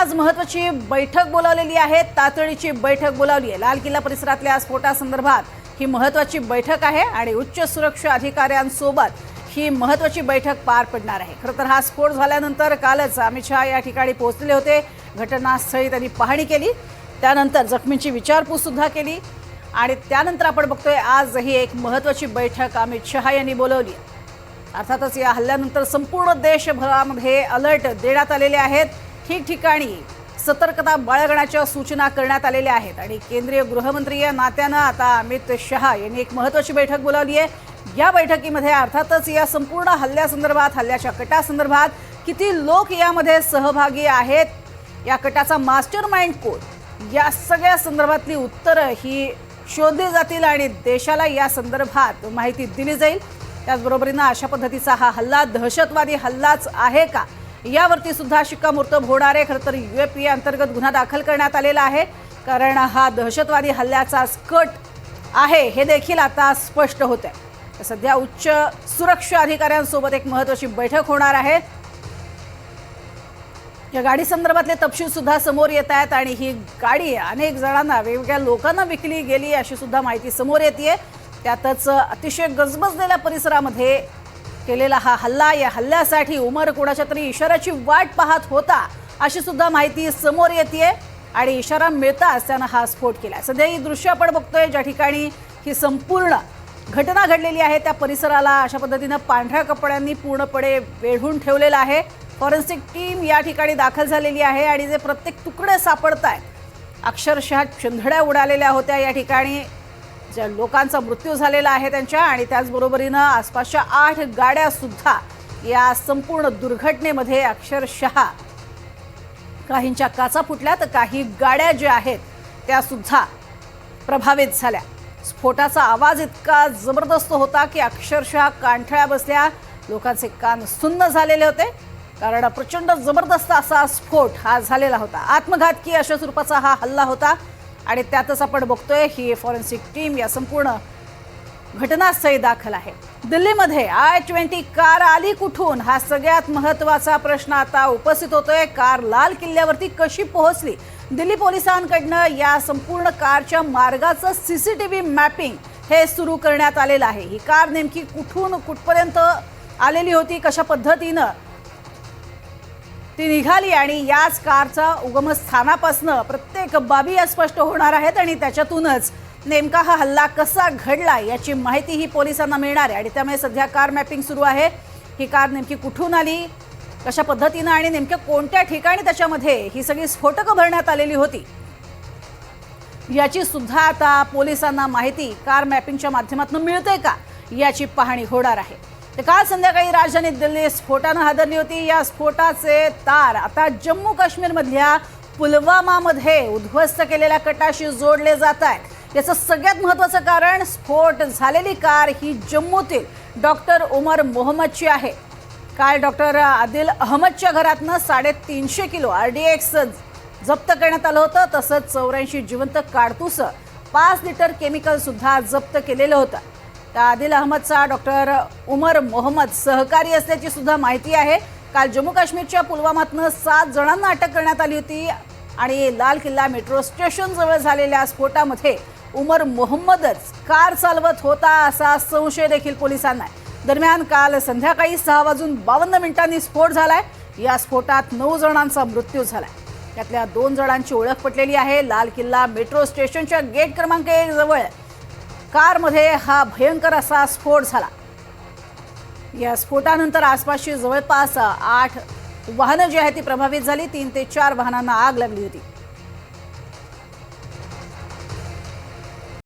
आज महत्वाची बैठक बोलावलेली आहे. तातडीची बैठक बोलावली आहे. लाल किल्ला परिसरातल्या स्फोटासंदर्भात ही महत्वाची बैठक आहे आणि उच्च सुरक्षा अधिकाऱ्यांसोबत ही महत्वाची बैठक पार पडणार आहे. खरं तर हा स्फोट झाल्यानंतर कालच अमित शहा या ठिकाणी पोहोचले होते. घटनास्थळी त्यांनी पाहणी केली. त्यानंतर जखमींची विचारपूस सुद्धा केली. आणि त्यानंतर आपण बघतोय आज ही एक महत्वाची बैठक अमित शहा यांनी बोलवली अर्थातच या हल्ल्यानंतर संपूर्ण देशभरामध्ये अलर्ट देण्यात आलेले आहेत. ठिकठिकाणी सतर्कता बाळगण्याच्या सूचना करण्यात आलेल्या आहेत. आणि केंद्रीय गृहमंत्री या नात्यानं आता अमित शहा यांनी एक महत्त्वाची बैठक बोलावली आहे. या बैठकीमध्ये अर्थातच या संपूर्ण हल्ल्यासंदर्भात हल्ल्याच्या कटासंदर्भात किती लोक यामध्ये सहभागी आहेत या कटाचा मास्टर माइंड कोण? या सगळ्या संदर्भातली उत्तरं ही शोधली जातील आणि देशाला या संदर्भात माहिती दिली जाईल. त्याचबरोबरीनं अशा पद्धतीचा हा हल्ला दहशतवादी हल्लाच आहे का? यावरती सुद्धा शिक्कामोर्तब होणार आहे. खरं तर युएपीए अंतर्गत गुन्हा दाखल करण्यात आलेला आहे. कारण हा दहशतवादी हल्ल्याचा स्कट आहे हे देखील आता स्पष्ट होत आहे. सध्या उच्च सुरक्षा अधिकाऱ्यांसोबत एक महत्वाची बैठक होणार आहे. या गाडी संदर्भातले तपशील सुद्धा समोर येत आहेत आणि ही गाडी अनेक जणांना वेगवेगळ्या लोकांना विकली गेली अशी सुद्धा माहिती समोर येते त्यातच अतिशय गजबजलेल्या परिसरामध्ये केलेला हा हल्ला. या हल्ल्यासाठी उमर कोणाच्या तरी इशाऱ्याची वाट पाहत होता अशी सुद्धा माहिती समोर येते आणि इशारा मिळताच त्यानं हा स्फोट केला सध्या ही दृश्य आपण बघतोय ज्या ठिकाणी ही संपूर्ण घटना घडलेली आहे त्या परिसराला अशा पद्धतीनं पांढऱ्या कपड्यांनी पूर्णपणे वेढून ठेवलेलं आहे. फॉरेन्सिक टीम या ठिकाणी दाखल झालेली आहे आणि जे प्रत्येक तुकडे सापडत आहेत अक्षरशः चिंधड्या उडालेल्या होत्या या ठिकाणी. लोकांचा मृत्यू झालेला आहे त्यांच्या आणि त्याचबरोबरीनं आसपासच्या आठ गाड्या सुद्धा या संपूर्ण दुर्घटनेमध्ये अक्षरशः काहींच्या काचा फुटल्या तर काही गाड्या ज्या आहेत त्या सुद्धा प्रभावित झाल्या. स्फोटाचा आवाज इतका जबरदस्त होता की अक्षरशः कांठळ्या बसल्या. लोकांचे कान सुन्न झालेले होते. कारण प्रचंड जबरदस्त असा स्फोट हा झालेला होता. आत्मघातकी अशा स्वरूपाचा हा हल्ला होता. आणि त्यातच आपण बघतोय ही फॉरेन्सिक टीम या संपूर्ण घटनास्थळी दाखल आहे. दिल्लीमध्ये आय ट्वेंटी कार आली कुठून? हा सगळ्यात महत्त्वाचा प्रश्न आता उपस्थित होतोय. कार लाल किल्ल्यावरती कशी पोहोचली? दिल्ली पोलिसांकडनं या संपूर्ण कारच्या मार्गाचं सीसीटीव्ही मॅपिंग हे सुरू करण्यात आलेलं आहे. ही कार नेमकी कुठून कुठपर्यंत आलेली होती? कशा पद्धतीनं? ती निघाली आणि याच कारचा उगमस्थानापासनं प्रत्येक बाबी या स्पष्ट होणार आहेत आणि त्याच्यातूनच नेमका हा हल्ला कसा घडला याची माहिती ही पोलिसांना मिळणार आहे. आणि त्यामुळे सध्या कार मॅपिंग सुरू आहे. ही कार नेमकी कुठून आली कशा पद्धतीनं आणि नेमक्या कोणत्या ठिकाणी त्याच्यामध्ये ही सगळी स्फोटकं भरण्यात आलेली होती याची सुद्धा आता पोलिसांना माहिती कार मॅपिंगच्या माध्यमातून मिळते का याची पाहणी होणार आहे. तर काल संध्याकाळी राजधानी दिल्ली स्फोटानं हादरली होती. या स्फोटाचे तार आता जम्मू काश्मीरमधल्या पुलवामामध्ये उद्ध्वस्त केलेल्या कटाशी जोडले जात आहेत. याचं सगळ्यात महत्त्वाचं कारण स्फोट झालेली कार ही जम्मूतील डॉक्टर उमर मोहम्मदची आहे. काल डॉक्टर आदिल अहमदच्या घरातनं साडेतीनशे किलो आर डी एक्स जप्त करण्यात आलं होतं. तसंच चौऱ्याऐंशी जिवंत काडतूस पाच लिटर केमिकल सुद्धा जप्त केलेलं होतं. त्या आदिल अहमदचा डॉक्टर उमर मोहम्मद सहकारी असल्याची सुद्धा माहिती आहे. काल जम्मू काश्मीरच्या पुलवामातनं सात जणांना अटक करण्यात आली होती आणि लाल किल्ला मेट्रो स्टेशन जवळ झालेल्या स्फोटामध्ये उमर मोहम्मदच कार चालवत होता असा संशय देखील पोलिसांना आहे. दरम्यान काल संध्याकाळी सहा वाजून बावन्न मिनिटांनी स्फोट झालाय. या स्फोटात नऊ जणांचा मृत्यू झालाय. त्यातल्या दोन जणांची ओळख पटलेली आहे. लाल किल्ला मेट्रो स्टेशनच्या गेट क्रमांक एक जवळ कारमध्ये हा भयंकर असा स्फोट झाला. या स्फोटानंतर आसपासची जवळपास आठ वाहनं जी आहेत ती प्रभावित झाली. तीन ते चार वाहनांना आग लागली होती.